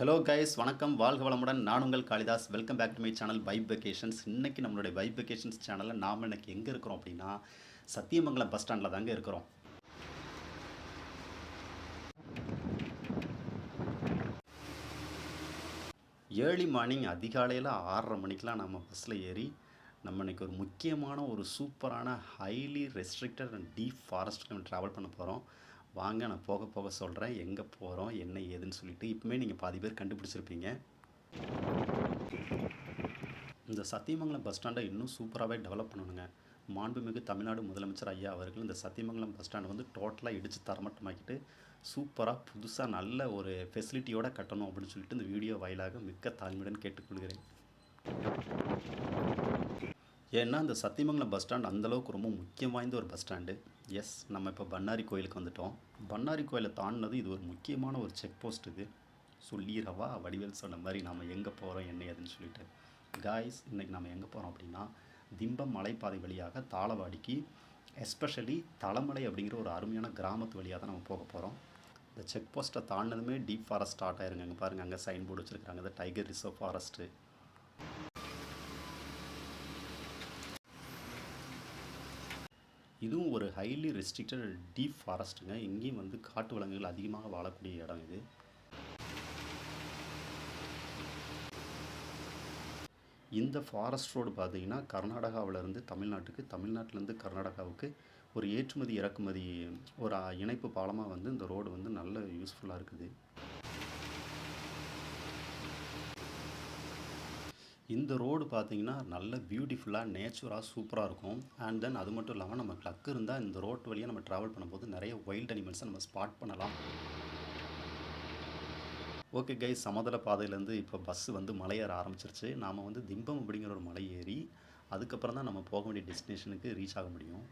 Hello guys வணக்கம். வாழ்க வளமுடன். நான் உங்கள் Kalidas. Welcome back to my channel vibe vacations இன்னைக்கு நம்மளுடைய வைப் வெக்கேஷன்ஸ் சேனலில் நாம் இன்றைக்கி எங்கே இருக்கிறோம் அப்படின்னா சத்தியமங்கலம் பஸ் ஸ்டாண்டில் தாங்க இருக்கிறோம். ஏர்லி மார்னிங் அதிகாலையில் ஆறரை மணிக்கெலாம் நம்ம பஸ்ஸில் ஏறி நம்ம இன்னைக்கு ஒரு முக்கியமான ஒரு சூப்பரான ஹைலி ரெஸ்ட்ரிக்டட் அண்ட் டீப் ஃபாரஸ்ட்டுக்கு நம்ம ட்ராவல் பண்ண போகிறோம் வாங்க நான் போக போக சொல்கிறேன் எங்கே போகிறோம் என்ன ஏதுன்னு சொல்லிட்டு இப்போமே நீங்கள் பாதி பேர் கண்டுபிடிச்சிருப்பீங்க. இந்த சத்தியமங்கலம் பஸ் ஸ்டாண்டை இன்னும் சூப்பராகவே டெவலப் பண்ணணுங்க. மாண்புமிகு தமிழ்நாடு முதலமைச்சர் ஐயா அவர்கள் இந்த சத்தியமங்கலம் பஸ் ஸ்டாண்டை வந்து டோட்டலாக இடித்து தரமட்டமாக்கிட்டு சூப்பராக புதுசாக நல்ல ஒரு ஃபெசிலிட்டியோடு கட்டணும் அப்படின்னு சொல்லிட்டு இந்த வீடியோ வாயிலாக மிக்க தாழ்மையுடன் கேட்டுக்கொள்கிறேன். ஏன்னா இந்த சத்தியமங்கலம் பஸ் ஸ்டாண்ட் அந்தளவுக்கு ரொம்ப முக்கியம் வாய்ந்த ஒரு பஸ் ஸ்டாண்டு எஸ் நம்ம இப்போ பண்ணாரி கோயிலுக்கு வந்துட்டோம். பண்ணாரி கோயிலை தாண்டினது இது ஒரு முக்கியமான ஒரு செக் போஸ்ட் இது. சொல்லிடவா வடிவேல் சொன்ன மாதிரி நாம் எங்கே போகிறோம் என்ன ஏதுன்னு சொல்லிட்டு. காய்ஸ் இன்றைக்கி நம்ம எங்கே போகிறோம் அப்படின்னா திம்பம் மலைப்பாதை வழியாக தாளவாடிக்கு எஸ்பெஷலி தலைமலை அப்படிங்கிற ஒரு அருமையான கிராமத்து வழியாக தான் நம்ம போக போகிறோம் இந்த செக் போஸ்ட்டை தாண்டினதுமே டீப் ஃபாரஸ்ட் ஸ்டார்ட் ஆயிருங்க. அங்கே பாருங்கள் அங்கே சைன் போர்டு வச்சுருக்காங்க இந்த டைகர் ரிசர்வ் ஃபாரஸ்ட்டு இதுவும் ஒரு ஹைலி ரெஸ்ட்ரிக்டட் டீப் ஃபாரஸ்ட்டுங்க இங்கேயும் வந்து காட்டு விலங்குகள் அதிகமாக வாழக்கூடிய இடம் இது. இந்த ஃபாரஸ்ட் ரோடு பார்த்திங்கன்னா கர்நாடகாவிலேருந்து தமிழ்நாட்டுக்கு தமிழ்நாட்டிலேருந்து கர்நாடகாவுக்கு ஒரு ஏற்றுமதி இறக்குமதி ஒரு இணைப்பு பாலமாக வந்து இந்த ரோடு வந்து நல்ல யூஸ்ஃபுல்லாக இருக்குது. இந்த ரோடு பார்த்தீங்கன்னா நல்ல பியூட்டிஃபுல்லாக நேச்சுராக சூப்பராக இருக்கும். அண்ட் தென் அது மட்டும் இல்லாமல் நம்ம க்ளக் இருந்தால் இந்த ரோட் வழியாக நம்ம ட்ராவல் பண்ணும்போது நிறைய வைல்ட் அனிமல்ஸை நம்ம ஸ்பாட் பண்ணலாம். ஓகே கை சமதள பாதையிலேருந்து இப்போ பஸ் வந்து மலையேற ஆரம்பிச்சிருச்சு. நாம் வந்து திம்பம் அப்படிங்கிற ஒரு மலை ஏறி அதுக்கப்புறம் தான் நம்ம போக வேண்டிய டெஸ்டினேஷனுக்கு ரீச் ஆக முடியும்.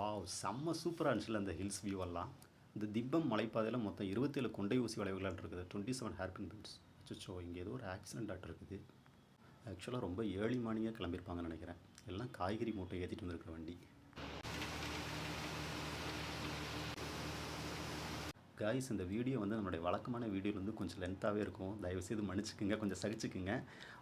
வாவ் செம்ம சூப்பராக இருந்துச்சுல அந்த ஹில்ஸ் வியூ எல்லாம். இந்த திப்பம் மலைப்பாதையில் மொத்தம் இருபத்தேழு கொண்டை ஊசி வளைவுகள் இருக்குது. டுவெண்ட்டி செவன் ஹேர்பின் பின்ஸ் அச்சோ இங்கே ஏதோ ஒரு ஆக்சிடென்ட் ஆட் இருக்குது. ஆக்சுவலாக ரொம்ப ஏர்லி மார்னிங்காக கிளம்பியிருப்பாங்கன்னு நினைக்கிறேன். எல்லாம் காய்கறி மூட்டை ஏற்றிட்டு வந்திருக்கிற வண்டி. காய்ஸ் இந்த வீடியோ வந்து நம்மளுடைய வழக்கமான வீடியோ வந்து கொஞ்சம் லென்த்தாகவே இருக்கும். தயவுசெய்து மன்னிச்சுக்குங்க கொஞ்சம் சகிச்சுக்குங்க.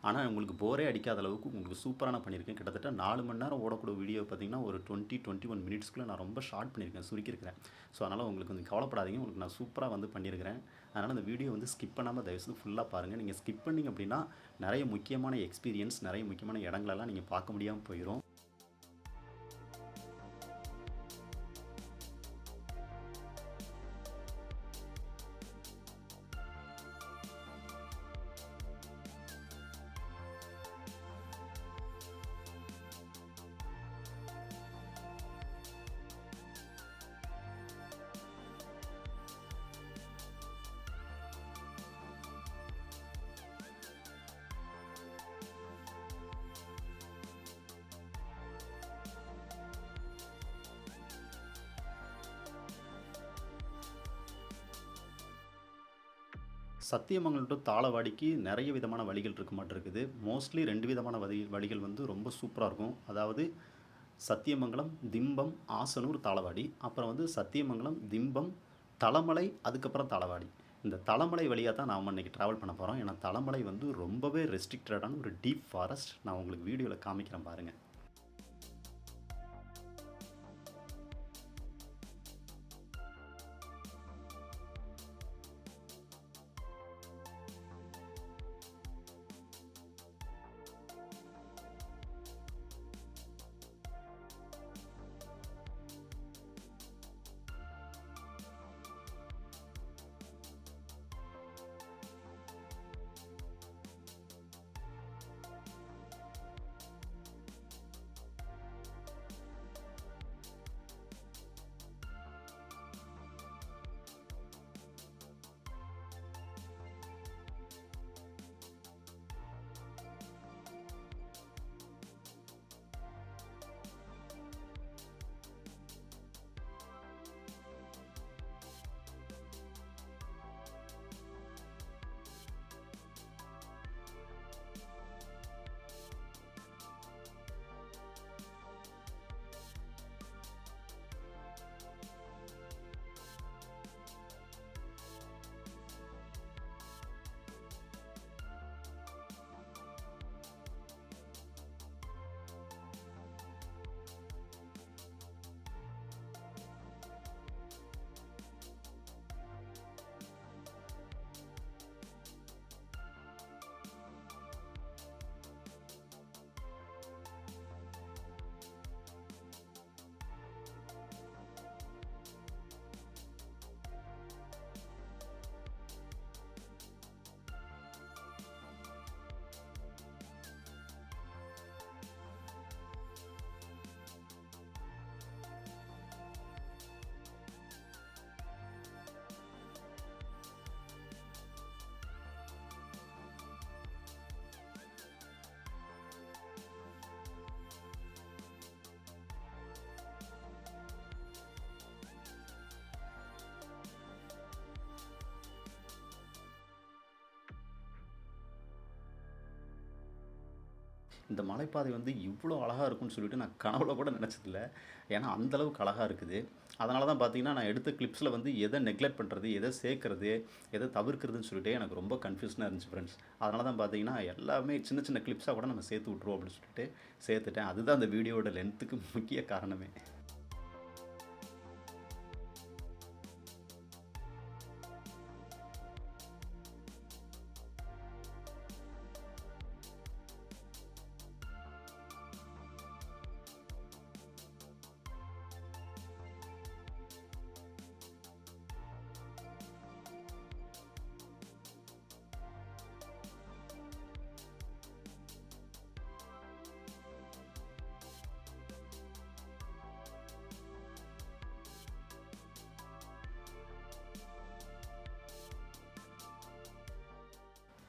ஆனால் உங்களுக்கு போரே அடிக்காத அளவுக்கு உங்களுக்கு சூப்பரான பண்ணியிருக்கேன் கிட்டத்தட்ட நாலு மணி நேரம் ஓடக்கூடிய வீடியோ பார்த்தீங்கன்னா ஒரு டுவெண்ட்டி டுவெண்ட்டி ஒன் மினிட்ஸ்க்குள்ளே நான் ரொம்ப ஷார்ட் பண்ணியிருக்கேன் சுருக்கியிருக்கிறேன். ஸோ அதனால் உங்களுக்கு கொஞ்சம் கவலைப்படாதீங்க. உங்களுக்கு நான் சூப்பராக வந்து பண்ணியிருக்கிறேன். அதனால் இந்த வீடியோ வந்து ஸ்கிப் பண்ணாமல் தயவுசெய்து ஃபுல்லாக பாருங்கள் நீங்கள் ஸ்கிப் பண்ணிங்க அப்படின்னா நிறைய முக்கியமான எக்ஸ்பீரியன்ஸ் நிறைய முக்கியமான இடங்களெல்லாம் நீங்கள் பார்க்க முடியாமல் போயிடும் சத்தியமங்கலம் டு தாளவாடிக்கு நிறைய விதமான வழிகள் இருக்க மாட்டிருக்குது. மோஸ்ட்லி ரெண்டு விதமான வழி வழிகள் வந்து ரொம்ப சூப்பராக இருக்கும். அதாவது சத்தியமங்கலம் திம்பம் ஆசனூர் தாளவாடி. அப்புறம் வந்து சத்தியமங்கலம் திம்பம் தலமலை அதுக்கப்புறம் தாளவாடி. இந்த தலமலை வழியாக தான் நாம் இன்றைக்கி ட்ராவல் பண்ண போகிறோம் ஏன்னா தலமலை வந்து ரொம்பவே ரெஸ்ட்ரிக்டடான ஒரு டீப் ஃபாரஸ்ட் நான் உங்களுக்கு வீடியோவில் காமிக்கிறேன் பாருங்கள் இந்த மலைப்பாதை வந்து இவ்வளோ அழகாக இருக்கும்னு சொல்லிட்டு நான் கனவுல கூட நினச்சதில்ல. ஏன்னா அந்தளவுக்கு அழகாக இருக்குது. அதனால தான் பார்த்தீங்கன்னா நான் எடுத்த கிளிப்ஸில் வந்து எதை நெக்லெக்ட் பண்ணுறது எதை சேர்க்குறது எதை தவிர்க்கிறதுன்னு சொல்லிட்டு எனக்கு ரொம்ப கன்ஃபியூஷனாக இருந்துச்சு ஃப்ரெண்ட்ஸ் அதனால தான் பார்த்தீங்கன்னா எல்லாமே சின்ன சின்ன கிளிப்ஸாக கூட நம்ம சேர்த்து விட்ருவோம் அப்படின்னு சொல்லிட்டு சேர்த்துட்டேன். அதுதான் அந்த வீடியோட லென்த்துக்கு முக்கிய காரணமே.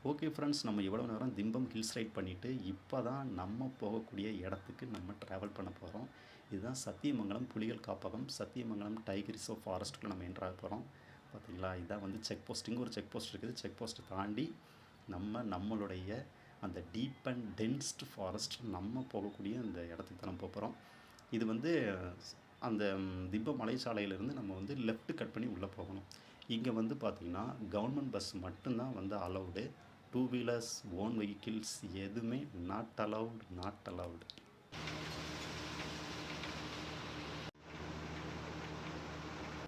ஓகே ஃப்ரெண்ட்ஸ் நம்ம இவ்வளோ நேரம் திம்பம் ஹில்ஸ் ரைட் பண்ணிவிட்டு இப்போ தான் நம்ம போகக்கூடிய இடத்துக்கு நம்ம ட்ராவல் பண்ண போகிறோம் இதுதான் சத்தியமங்கலம் புலிகள் காப்பகம் சத்தியமங்கலம் டைகர் ரிசர்வ் ஃபாரஸ்ட்டுக்கு நம்ம என்ட்ராக போகிறோம் பார்த்தீங்களா இதான் வந்து செக் போஸ்ட் இங்கே ஒரு செக் போஸ்ட் இருக்குது. செக் போஸ்ட்டை தாண்டி நம்ம நம்மளுடைய அந்த டீப் அண்ட் டென்ஸ்ட் ஃபாரஸ்ட் நம்ம போகக்கூடிய அந்த இடத்துக்கு தான் நம்ம போகிறோம் இது வந்து அந்த ம், திம்ப மலைச்சாலையிலேருந்து நம்ம வந்து லெஃப்ட் கட் பண்ணி உள்ளே போகணும். இங்கே வந்து பார்த்திங்கன்னா கவர்மெண்ட் பஸ் மட்டும்தான் வந்து allowed two wheelers own vehicles எதுவுமே நாட் அலவுட் நாட் அலவுட்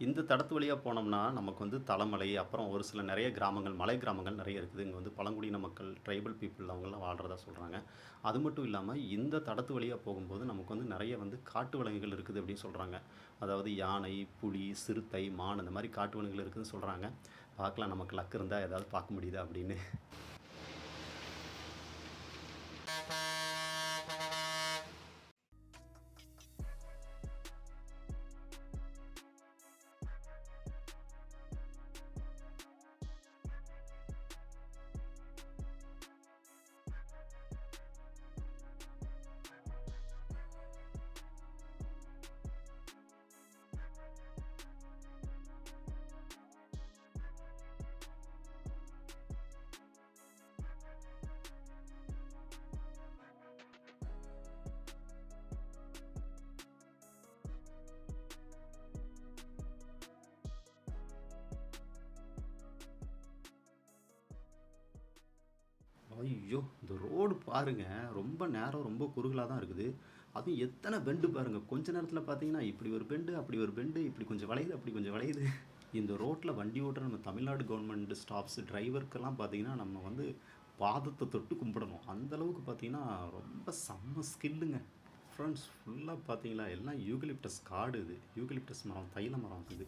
இந்த தடத்து வழியாக போனோம்னா நமக்கு வந்து தலைமலை அப்புறம் ஒரு சில நிறைய கிராமங்கள் மலை கிராமங்கள் நிறைய இருக்குது. இங்கே வந்து பழங்குடியின மக்கள் ட்ரைபல் பீப்புள் அவங்கெல்லாம் வாழ்கிறதா சொல்கிறாங்க அது மட்டும் இல்லாமல் இந்த தடத்து வழியாக போகும்போது நமக்கு வந்து நிறைய வந்து காட்டு விலங்குகள் இருக்குது அப்படின்னு சொல்கிறாங்க அதாவது யானை புலி சிறுத்தை மான் இந்த மாதிரி காட்டு விலங்குகள் இருக்குதுன்னு சொல்கிறாங்க பார்க்கலாம் நமக்கு லக் இருந்தால் ஏதாவது பார்க்க முடியுதா அப்படின்னு. ஐயோ இந்த ரோடு பாருங்கள் ரொம்ப நேரம் ரொம்ப குறுகலாக தான் இருக்குது. அதுவும் எத்தனை பெண்டு பாருங்கள் கொஞ்ச நேரத்தில் பார்த்தீங்கன்னா இப்படி ஒரு பெண்டு அப்படி ஒரு பெண்டு இப்படி கொஞ்சம் வளையுது அப்படி கொஞ்சம் வளையுது. இந்த ரோட்டில் வண்டி ஓட்டுற நம்ம தமிழ்நாடு கவர்மெண்ட் ஸ்டாஃப்ஸ் டிரைவருக்கெல்லாம் பார்த்தீங்கன்னா நம்ம வந்து பாதத்தை தொட்டு கும்பிடணும். அந்தளவுக்கு பார்த்தீங்கன்னா ரொம்ப செம்ம ஸ்கில்லுங்க ஃப்ரெண்ட்ஸ் ஃபுல்லாக பார்த்தீங்களா எல்லாம் யூகலிப்டஸ் காடு இது. யூகலிப்டஸ் மரம் தைல மரம் இது.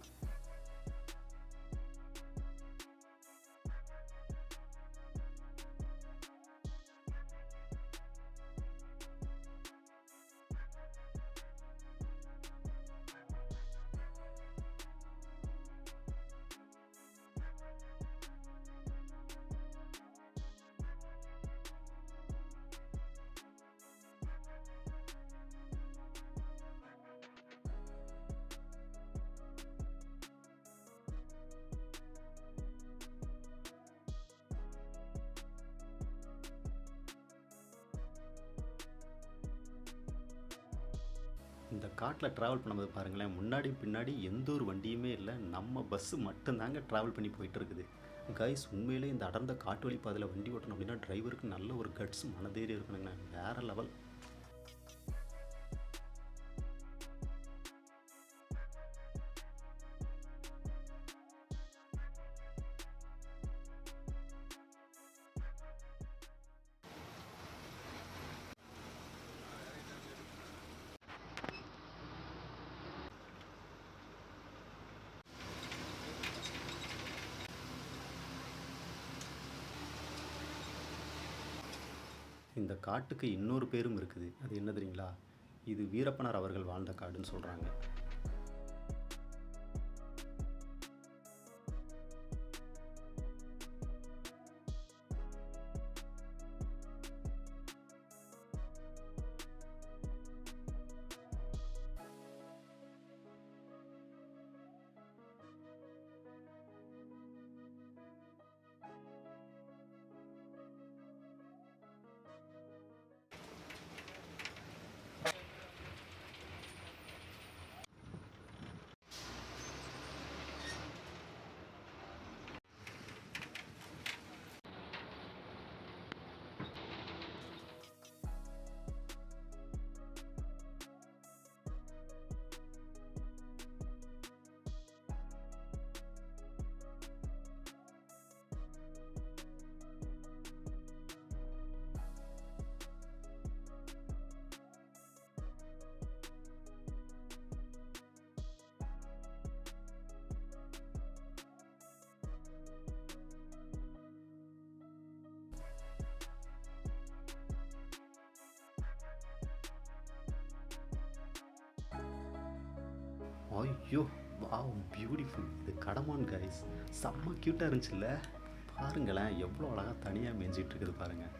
இந்த காட்டில் ட்ராவல் பண்ணும்போது பாருங்களேன் முன்னாடி பின்னாடி எந்த ஒரு வண்டியுமே இல்லை. நம்ம பஸ்ஸு மட்டும்தாங்க ட்ராவல் பண்ணி போயிட்டு இருக்குது கைஸ் உண்மையிலே இந்த அடர்ந்த காட்டு வழி பாதையில் வண்டி ஓட்டணும் அப்படின்னா டிரைவருக்கு நல்ல ஒரு கட்ஸ் மனதைரியம் இருக்கணுங்க. வேறு லெவல் இந்த காட்டுக்கு இன்னொரு பேரும் இருக்குது. அது என்ன தெரியுங்களா? இது வீரப்பனார் அவர்கள் வாழ்ந்த காடுன்னு சொல்கிறாங்க ஐயோ வாவ் பியூட்டிஃபுல் இது கடமான் கைஸ் செம்ம க்யூட்டாக இருந்துச்சுல்ல. பாருங்களேன் எவ்வளோ அழகாக தனியாக மேய்ஞ்சிட்டு இருக்குது பாருங்கள்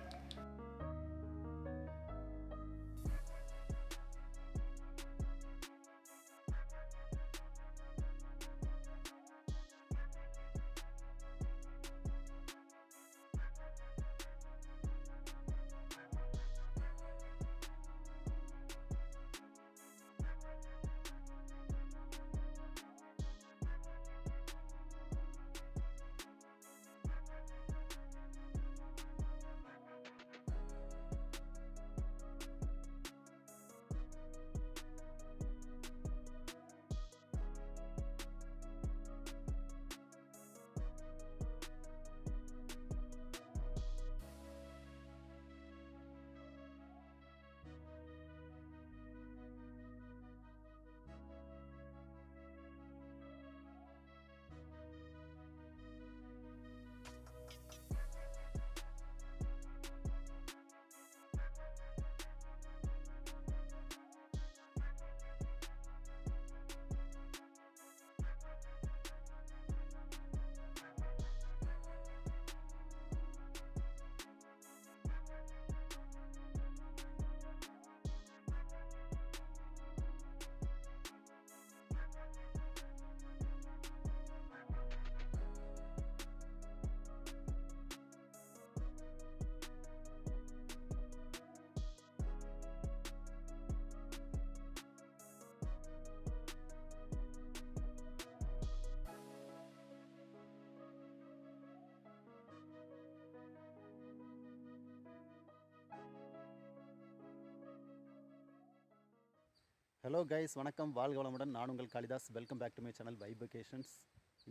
ஹலோ கைஸ் வணக்கம். வாழ்க வளமுடன் நான் உங்கள் Kalidas. Welcome back to my channel vibecations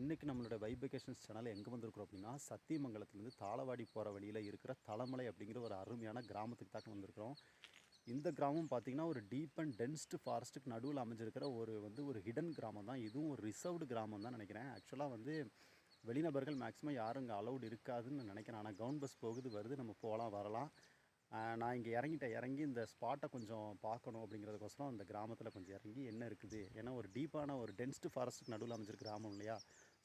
இன்றைக்கி நம்மளோட வைபகேஷன்ஸ் சேனல் எங்கே வந்திருக்கிறோம் அப்படின்னா சத்தியமங்கலத்துலேருந்து தாளவாடி போகிற வழியில் இருக்கிற தலமலை அப்படிங்கிற ஒரு அருமையான கிராமத்துக்கு தாக்க வந்திருக்கிறோம். இந்த கிராமம் பார்த்திங்கன்னா ஒரு டீப் அண்ட் டென்ஸ்டு ஃபாரஸ்ட்டுக்கு நடுவில் அமைஞ்சிருக்கிற ஒரு வந்து ஒரு ஹிடன் கிராமம் தான். இதுவும் ஒரு ரிசர்வ்டு கிராமம் தான் நினைக்கிறேன். ஆக்சுவலாக வந்து வெளிநபர்கள் மேக்ஸிமம் யாரும் இங்கே அலௌடு இருக்காதுன்னு நினைக்கிறேன். ஆனால் கவுன் பஸ் போகுது வருது. நம்ம போகலாம் வரலாம். நான் இங்கே இறங்கிட்டேன். இறங்கி இந்த ஸ்பாட்டை கொஞ்சம் பார்க்கணும் அப்படிங்கிறதுக்கோசரம் அந்த கிராமத்தில் கொஞ்சம் இறங்கி என்ன இருக்குது? ஏன்னா ஒரு டீப்பான ஒரு டென்ஸ்டு ஃபாரஸ்ட்டுக்கு நடுவில் அமைஞ்சிருக்கு கிராமம் இல்லையா?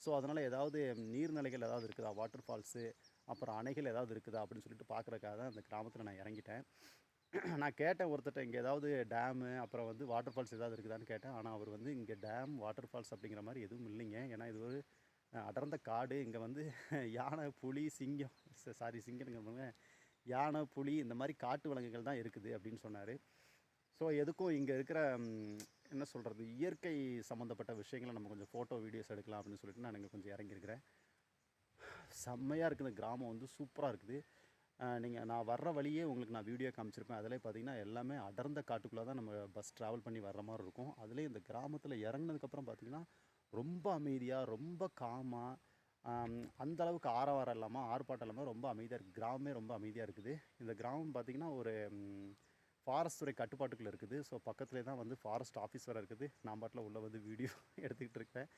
ஸோ அதனால் ஏதாவது நீர்நிலைகள் ஏதாவது இருக்குதா? வாட்டர் ஃபால்ஸு அப்புறம் அணைகள் ஏதாவது இருக்குதா? அப்படின்னு சொல்லிட்டு பார்க்குறக்காக தான் அந்த கிராமத்தில் நான் இறங்கிட்டேன். நான் கேட்டேன் ஒருத்தட்ட இங்கே ஏதாவது டேமு அப்புறம் வந்து வாட்டர் ஃபால்ஸ் ஏதாவது இருக்குதான்னு கேட்டேன். ஆனால் அவர் வந்து இங்கே டேம் வாட்டர் ஃபால்ஸ் அப்படிங்கிற மாதிரி எதுவும் இல்லைங்க. ஏன்னா இது ஒரு அடர்ந்த காடு. இங்கே வந்து யானை புலி சிங்கம் சாரி சிங்கம்ங்கிறவங்க யானை புலி இந்த மாதிரி காட்டு விலங்குகள் தான் இருக்குது அப்படின்னு சொன்னார். ஸோ எதுக்கும் இங்கே இருக்கிற என்ன சொல்கிறது இயற்கை சம்மந்தப்பட்ட விஷயங்களை நம்ம கொஞ்சம் ஃபோட்டோ வீடியோஸ் எடுக்கலாம் அப்படின்னு சொல்லிட்டு நான் இங்கே கொஞ்சம் இறங்கியிருக்கிறேன். செம்மையாக இருக்குது. இந்த கிராமம் வந்து சூப்பராக இருக்குது. நீங்கள் நான் வர்ற வழியே உங்களுக்கு நான் வீடியோ காமிச்சிருப்பேன். அதில் பார்த்தீங்கன்னா எல்லாமே அடர்ந்த காட்டுக்குள்ளே தான் நம்ம பஸ் ட்ராவல் பண்ணி வர்ற மாதிரி இருக்கும். அதுலேயும் இந்த கிராமத்தில் இறங்குனதுக்கப்புறம் பார்த்தீங்கன்னா ரொம்ப அமைதியாக ரொம்ப காமாக அந்த அளவுக்கு ஆரவாரம் இல்லாமல் ஆர்ப்பாட்டம் இல்லாமல் ரொம்ப அமைதியாக இருக்குது கிராமமே ரொம்ப அமைதியாக இருக்குது. இந்த கிராமம் பார்த்திங்கன்னா ஒரு ஃபாரஸ்ட் துறை கட்டுப்பாட்டுக்குள்ளே இருக்குது. ஸோ பக்கத்துலேயே தான் வந்து ஃபாரஸ்ட் ஆஃபீஸ் வர இருக்குது. நான் பாட்டில் உள்ளே வந்து வீடியோ எடுத்துக்கிட்டு இருக்கேன்.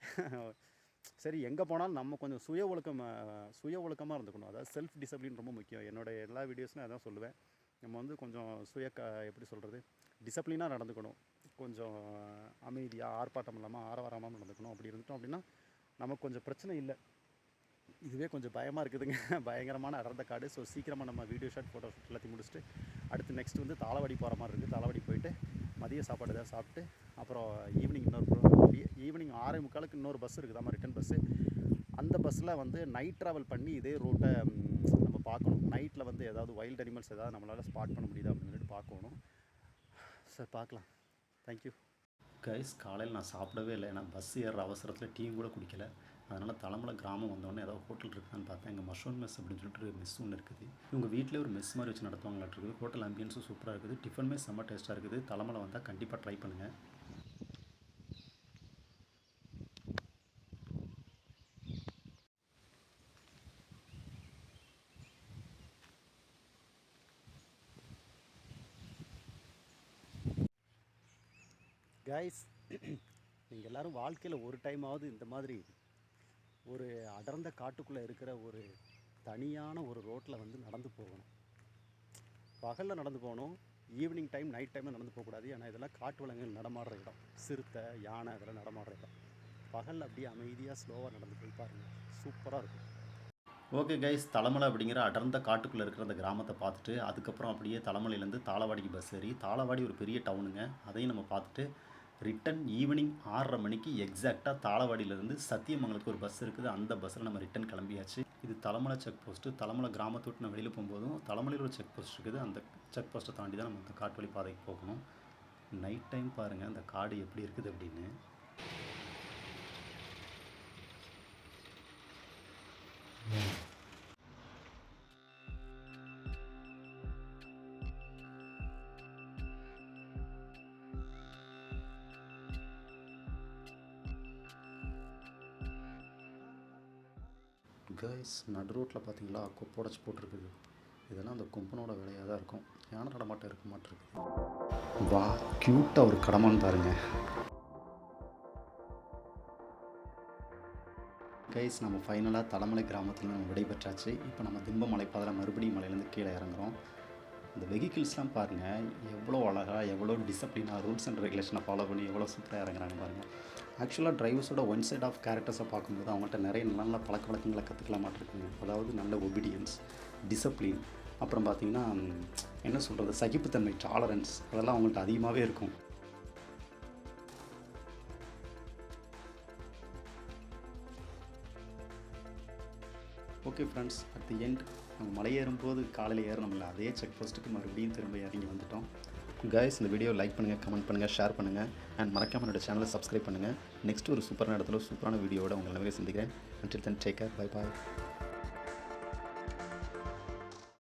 சரி எங்கே போனாலும் நம்ம கொஞ்சம் சுய ஒழுக்கம் சுய ஒழுக்கமாக இருந்துக்கணும். அதாவது செல்ஃப் டிசிப்ளின் ரொம்ப முக்கியம். என்னோட எல்லா வீடியோஸ்லையும் அதான் சொல்லுவேன். நம்ம வந்து கொஞ்சம் சுய க எப்படி சொல்கிறது டிசிப்ளினாக நடந்துக்கணும். கொஞ்சம் அமைதியாக ஆர்ப்பாட்டம் இல்லாமல் ஆரவாரமாக நடந்துக்கணும். அப்படி இருந்துட்டோம் அப்படின்னா நமக்கு கொஞ்சம் பிரச்சனை இல்லை. இதுவே கொஞ்சம் பயமாக இருக்குதுங்க. பயங்கரமான அடர்ந்த காடு. ஸோ சீக்கிரமாக நம்ம வீடியோ ஷாட் ஃபோட்டோ ஷூட் எல்லாத்தையும் முடிச்சுட்டு அடுத்து நெக்ஸ்ட் வந்து தாளவாடி போகிற மாதிரி இருக்குது தாளவாடி போயிட்டு மதிய சாப்பாடு ஏதாவது சாப்பிட்டு அப்புறம் ஈவினிங் இன்னொரு ஈவினிங் ஆறே முக்காலுக்கு இன்னொரு பஸ் இருக்குதாம்மா ரிட்டன் பஸ்ஸு அந்த பஸ்ஸில் வந்து நைட் ட்ராவல் பண்ணி இதே ரூட்டை நம்ம பார்க்கணும். நைட்டில் வந்து ஏதாவது வைல்ட் அனிமல்ஸ் ஏதாவது நம்மளால் ஸ்பாட் பண்ண முடியுதா அப்படின்னு சொல்லிட்டு பார்க்கணும். சார் பார்க்கலாம். தேங்க்யூ கைஸ் காலையில் நான் சாப்பிடவே இல்லை. ஏன்னா பஸ் ஏறுற அவசரத்தில் டீ கூட குடிக்கல. அதனால் தலைமலை கிராமம் வந்தோடனே ஏதாவது ஹோட்டல் இருக்கான்னு பார்த்தேன். இங்கே மஷ்ரூம் மெஸ் அப்படின்னு சொல்லிட்டு ஒரு மெஸ் ஒன்று இருக்குது. இவங்க வீட்டிலே ஒரு மெஸ் மாதிரி வச்சு நடத்துவாங்களாட்டு இருக்குது. ஹோட்டல் ஆம்பியன்ஸும் சூப்பராக இருக்குது. டிஃபனுமே செம்ம டேஸ்ட்டாக இருக்குது. தலைமலை வந்தால் கண்டிப்பாக ட்ரை பண்ணுங்கள் கைஸ் நீங்கள் எல்லோரும் வாழ்க்கையில் ஒரு டைமாவது இந்த மாதிரி ஒரு அடர்ந்த காட்டுக்குள்ளே இருக்கிற ஒரு தனியான ஒரு ரோட்டில் வந்து நடந்து போகணும். பகலில் நடந்து போகணும் ஈவினிங் டைம் நைட் டைமில் நடந்து போகக்கூடாது ஏன்னா இதெல்லாம் காட்டு விலங்குகள் நடமாடுற இடம். சிறுத்தை யானை இதெல்லாம் நடமாடுற இடம். பகலில் அப்படியே அமைதியாக ஸ்லோவாக நடந்து போய் பாருங்கள் சூப்பராக இருக்கும். ஓகே கைஸ் தலைமலை அப்படிங்கிற அடர்ந்த காட்டுக்குள்ளே இருக்கிற அந்த கிராமத்தை பார்த்துட்டு அதுக்கப்புறம் அப்படியே தலைமலையிலேருந்து தாளவாடிக்கு பஸ் ஏறி தாளவாடி ஒரு பெரிய டவுனுங்க அதையும் நம்ம பார்த்துட்டு ரிட்டன் ஈவினிங் ஆறரை மணிக்கு எக்ஸாக்டாக தாளவாடியிலேருந்து சத்தியமங்கலத்துக்கு ஒரு பஸ் இருக்குது. அந்த பஸ்ஸில் நம்ம ரிட்டன் கிளம்பியாச்சு. இது தலைமலை செக் போஸ்ட்டு தலைமலை கிராமத்தை விட்டு நான் வெளியில் போகும்போதும் தலைமலையில் ஒரு செக் போஸ்ட் இருக்குது. அந்த செக் போஸ்ட்டை தாண்டி தான் நம்ம இந்த காட்டு வழி பாதைக்கு போகணும். நைட் டைம் பாருங்கள் அந்த காடு எப்படி இருக்குது அப்படின்னு. கைஸ் நடு ரோட்டில் பார்த்தீங்களா கொப்புடைச்சி போட்டிருக்குது. இதெல்லாம் அந்த கும்பனோட வேலையாக தான் இருக்கும். யானை நடமாட்டம் இருக்க மாட்டிருக்கு வா க்யூட்டாக ஒரு கடமான்னு பாருங்க. கைஸ் நம்ம ஃபைனலாக தலைமலை கிராமத்தில் நம்ம விடைபெற்றாச்சு. இப்போ நம்ம திம்ப மலைப்பாதையில் மறுபடியும் மலையிலேருந்து கீழே இறங்குறோம். இந்த வெஹிக்கிள்ஸ்லாம் பாருங்கள் எவ்வளோ அழகாக எவ்வளோ டிசப்ளினாக ரூல்ஸ் அண்ட் ரெகுலேஷனை ஃபாலோ பண்ணி எவ்வளோ சூப்பராக இறங்குறாங்க பாருங்கள் ஆக்சுவலாக ட்ரைவர்ஸோட ஒன் சைட் ஆஃப் கேரக்டர்ஸை பார்க்கும்போது அவங்கள்ட்ட நிறைய நல்ல நல்ல பழக்க வழக்கங்களை கற்றுக்கலாமாட்டிருக்குங்க அதாவது நல்ல ஒபீடியன்ஸ் டிசிப்ளின் அப்புறம் பார்த்தீங்கன்னா என்ன சொல்கிறது சகிப்புத்தன்மை டாலரன்ஸ் அதெல்லாம் அவங்கள்ட்ட அதிகமாகவே இருக்கும். Okay friends at the end நம்ம மலையேறும்போது காலையில் ஏறணும்ல அதே செக் போஸ்ட்டுக்கு மறுபடியும் திரும்ப இறங்கி வந்துட்டோம். கைஸ் இந்த வீடியோ லைக் பண்ணுங்கள் கமெண்ட் பண்ணுங்கள் ஷேர் பண்ணுங்கள் அண்ட் மறக்காம என்னோட சேனலை சப்ஸ்கிரைப் பண்ணுங்கள் நெக்ஸ்ட் ஒரு சூப்பரான இடத்துல சூப்பரான வீடியோவோட உங்களை நிறைய சந்திக்கிறேன். Until then take care bye bye